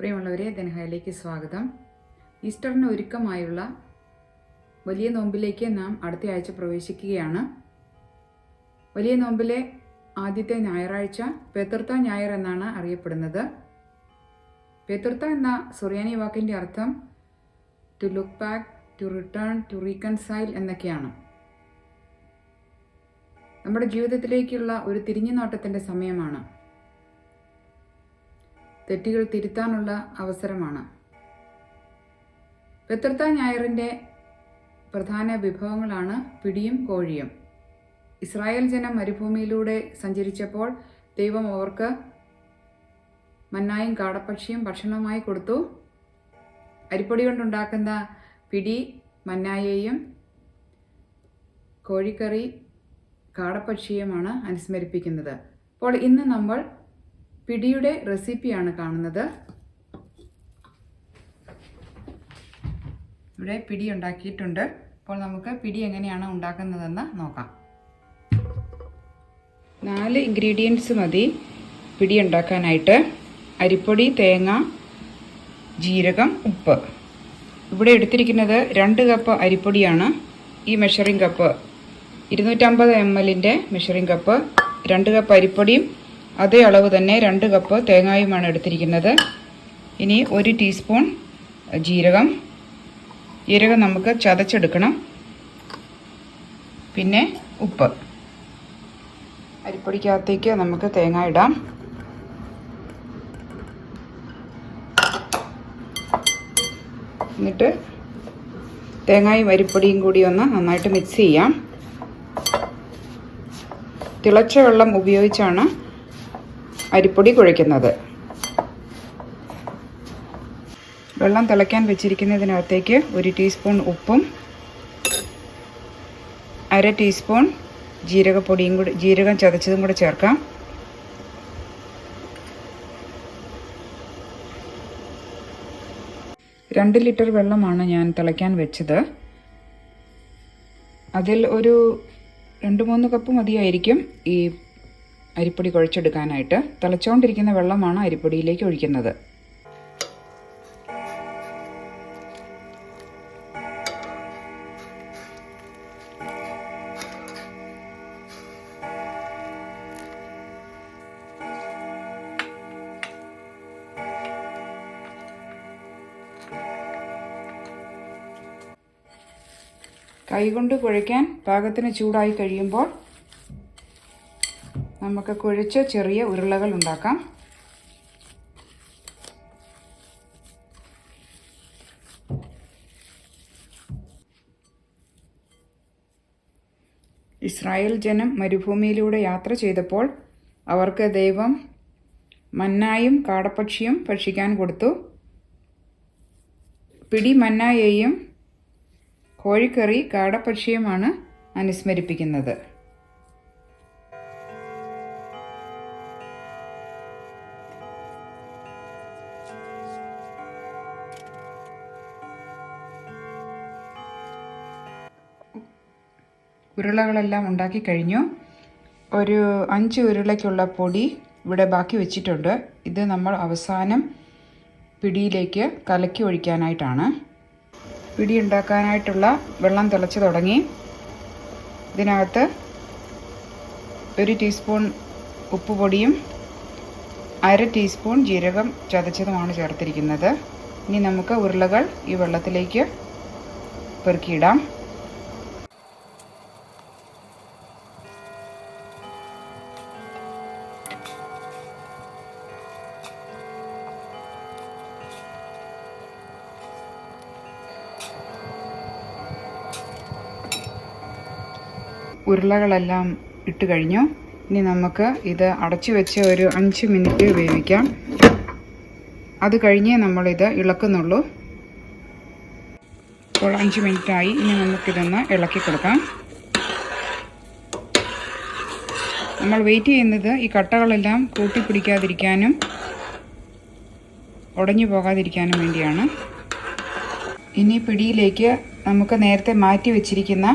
പ്രിയമുള്ളവരെ ദനഹയിലേക്ക് സ്വാഗതം. ഈസ്റ്ററിന് ഒരുക്കമായുള്ള വലിയ നോമ്പിലേക്ക് നാം അടുത്ത ആഴ്ച പ്രവേശിക്കുകയാണ്. വലിയ നോമ്പിലെ ആദ്യത്തെ ഞായറാഴ്ച പേതൃത്വ ഞായർ എന്നാണ് അറിയപ്പെടുന്നത്. പേതൃത്വ എന്ന സുറിയാനി വാക്കിന്റെ അർത്ഥം to look back to return to reconcile എന്നൊക്കെയാണ്. നമ്മുടെ ജീവിതത്തിലേക്കുള്ള ഒരു തിരിഞ്ഞുനോട്ടത്തിന്റെ സമയമാണ്. തെറ്റുകൾ തിരുത്താനുള്ള അവസരമാണ്. പെത്രത്ത ഞായറിന്റെ പ്രധാന വിഭവങ്ങളാണ് പിടിയും കോഴിയും. ഇസ്രായേൽ ജനം മരുഭൂമിയിലൂടെ സഞ്ചരിച്ചപ്പോൾ ദൈവം അവർക്ക് മന്നായും കാടപ്പക്ഷിയും ഭക്ഷണമായി കൊടുത്തു. അരിപ്പൊടി കൊണ്ടുണ്ടാക്കുന്ന പിടി മന്നായെയും കോഴിക്കറി കാടപ്പക്ഷിയുമാണ് അനുസ്മരിപ്പിക്കുന്നത്. അപ്പോൾ ഇന്ന് നമ്മൾ പിടിയുടെ റെസിപ്പിയാണ് കാണുന്നത്. ഇവിടെ പിടി ഉണ്ടാക്കിയിട്ടുണ്ട്. അപ്പോൾ നമുക്ക് പിടി എങ്ങനെയാണ് ഉണ്ടാക്കുന്നതെന്ന് നോക്കാം. നാല് ഇൻഗ്രീഡിയൻസ് മതി പിടി ഉണ്ടാക്കാനായിട്ട്. അരിപ്പൊടി തേങ്ങ ജീരകം ഉപ്പ്. ഇവിടെ എടുത്തിരിക്കുന്നത് രണ്ട് കപ്പ് അരിപ്പൊടിയാണ്. ഈ മെഷറിംഗ് കപ്പ് ഇരുന്നൂറ്റമ്പത് എം എല്ലിന്റെ മെഷറിംഗ് കപ്പ് രണ്ട് കപ്പ് അരിപ്പൊടിയും അതേ അളവ് തന്നെ രണ്ട് കപ്പ് തേങ്ങായുമാണ് എടുത്തിരിക്കുന്നത്. ഇനി ഒരു ടീസ്പൂൺ ജീരകം. ജീരകം നമുക്ക് ചതച്ചെടുക്കണം. പിന്നെ ഉപ്പ്. അരിപ്പൊടിക്കകത്തേക്ക് നമുക്ക് തേങ്ങ ഇടാം. എന്നിട്ട് തേങ്ങയും അരിപ്പൊടിയും കൂടി ഒന്ന് നന്നായിട്ട് മിക്സ് ചെയ്യാം. തിളച്ച വെള്ളം ഉപയോഗിച്ചാണ് അരിപ്പൊടി കുഴയ്ക്കുന്നത്. വെള്ളം തിളയ്ക്കാൻ വെച്ചിരിക്കുന്നതിനകത്തേക്ക് ഒരു ടീസ്പൂൺ ഉപ്പും അര ടീസ്പൂൺ ജീരകപ്പൊടിയും കൂടി ജീരകം ചതച്ചതും കൂടെ ചേർക്കാം. രണ്ട് ലിറ്റർ വെള്ളമാണ് ഞാൻ തിളയ്ക്കാൻ വെച്ചത്. അതിൽ ഒരു രണ്ട് മൂന്ന് കപ്പ് മതിയായിരിക്കും ഈ അരിപ്പൊടി കുഴച്ചെടുക്കാനായിട്ട് തിളച്ചുകൊണ്ടിരിക്കുന്ന വെള്ളമാണ് അരിപ്പൊടിയിലേക്ക് ഒഴിക്കുന്നത്. കൈകൊണ്ട് കുഴയ്ക്കാൻ പാകത്തിന് ചൂടായി കഴിയുമ്പോൾ നമുക്ക് കുഴിച്ച ചെറിയ ഉരുളകൾ ഉണ്ടാക്കാം. ഇസ്രായേൽ ജനം മരുഭൂമിയിലൂടെ യാത്ര ചെയ്തപ്പോൾ അവർക്ക് ദൈവം മന്നായും കാടപ്പക്ഷിയും ഭക്ഷിക്കാൻ കൊടുത്തു. പിടി മന്നായെയും കോഴിക്കറി കാടപ്പക്ഷിയുമാണ് അനുസ്മരിപ്പിക്കുന്നത്. ഉരുളകളെല്ലാം ഉണ്ടാക്കി കഴിഞ്ഞു. ഒരു അഞ്ച് ഉരുളയ്ക്കുള്ള പൊടി ഇവിടെ ബാക്കി വെച്ചിട്ടുണ്ട്. ഇത് നമ്മൾ അവസാനം പിടിയിലേക്ക് കലക്കി ഒഴിക്കാനായിട്ടാണ്. പിടി ഉണ്ടാക്കാനായിട്ടുള്ള വെള്ളം തിളച്ച് തുടങ്ങി. ഇതിനകത്ത് ഒരു ടീസ്പൂൺ ഉപ്പുപൊടിയും അര ടീസ്പൂൺ ജീരകം ചതച്ചതുമാണ് ചേർത്തിരിക്കുന്നത്. ഇനി നമുക്ക് ഉരുളകൾ ഈ വെള്ളത്തിലേക്ക് പെറുക്കിയിടാം. ഉരുളകളെല്ലാം ഇട്ട് കഴിഞ്ഞു. ഇനി നമുക്ക് ഇത് അടച്ചു വെച്ച് ഒരു അഞ്ച് മിനിറ്റ് വേവിക്കാം. അത് കഴിഞ്ഞേ നമ്മളിത് ഇളക്കുന്നുള്ളൂ. ഇപ്പോൾ അഞ്ച് മിനിറ്റായി ഇനി നമുക്കിതൊന്ന് ഇളക്കി കൊടുക്കാം. നമ്മൾ വെയിറ്റ് ചെയ്യുന്നത് ഈ കട്ടകളെല്ലാം കൂട്ടിപ്പിടിക്കാതിരിക്കാനും ഉടഞ്ഞു പോകാതിരിക്കാനും വേണ്ടിയാണ്. ഇനി പിടിയിലേക്ക് നമുക്ക് നേരത്തെ മാറ്റി വെച്ചിരിക്കുന്ന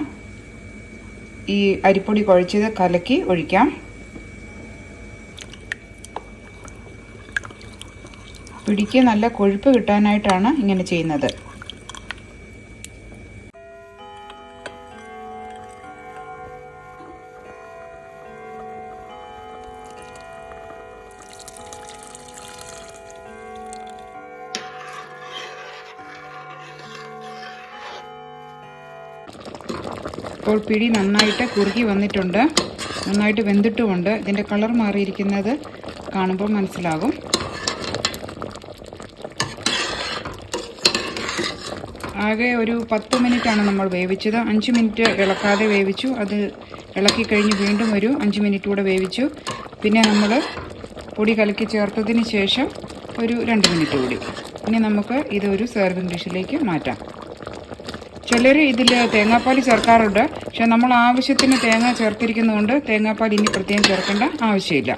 ഈ അരിപ്പൊടി കുഴച്ചത് കലക്കി ഒഴിക്കാം. പിടിക്ക് നല്ല കൊഴുപ്പ് കിട്ടാനായിട്ടാണ് ഇങ്ങനെ ചെയ്യുന്നത്. ഇപ്പോൾ പിടി നന്നായിട്ട് കുറുകി വന്നിട്ടുണ്ട്. നന്നായിട്ട് വെന്തിട്ടുമുണ്ട്. ഇതിന്റെ കളർ മാറിയിരിക്കുന്നത് കാണുമ്പോൾ മനസ്സിലാകും. ആകെ ഒരു പത്ത് മിനിറ്റാണ് നമ്മൾ വേവിച്ചത്. അഞ്ച് മിനിറ്റ് ഇളക്കാതെ വേവിച്ചു. അത് ഇളക്കി കഴിഞ്ഞ് വീണ്ടും ഒരു അഞ്ച് മിനിറ്റ് കൂടെ വേവിച്ചു. പിന്നെ നമ്മൾ പൊടി കലക്കി ചേർത്തതിന് ശേഷം ഒരു രണ്ട് മിനിറ്റ് കൂടി. ഇനി നമുക്ക് ഇതൊരു സെർവിങ് ഡിഷിലേക്ക് മാറ്റാം. ചിലർ ഇതിൽ തേങ്ങാപ്പാൽ ചേർക്കാറുണ്ട്. പക്ഷെ നമ്മൾ ആവശ്യത്തിന് തേങ്ങ ചേർത്തിരിക്കുന്നതുകൊണ്ട് തേങ്ങാപ്പാൽ ഇനി പ്രത്യേകം ചേർക്കേണ്ട ആവശ്യമില്ല.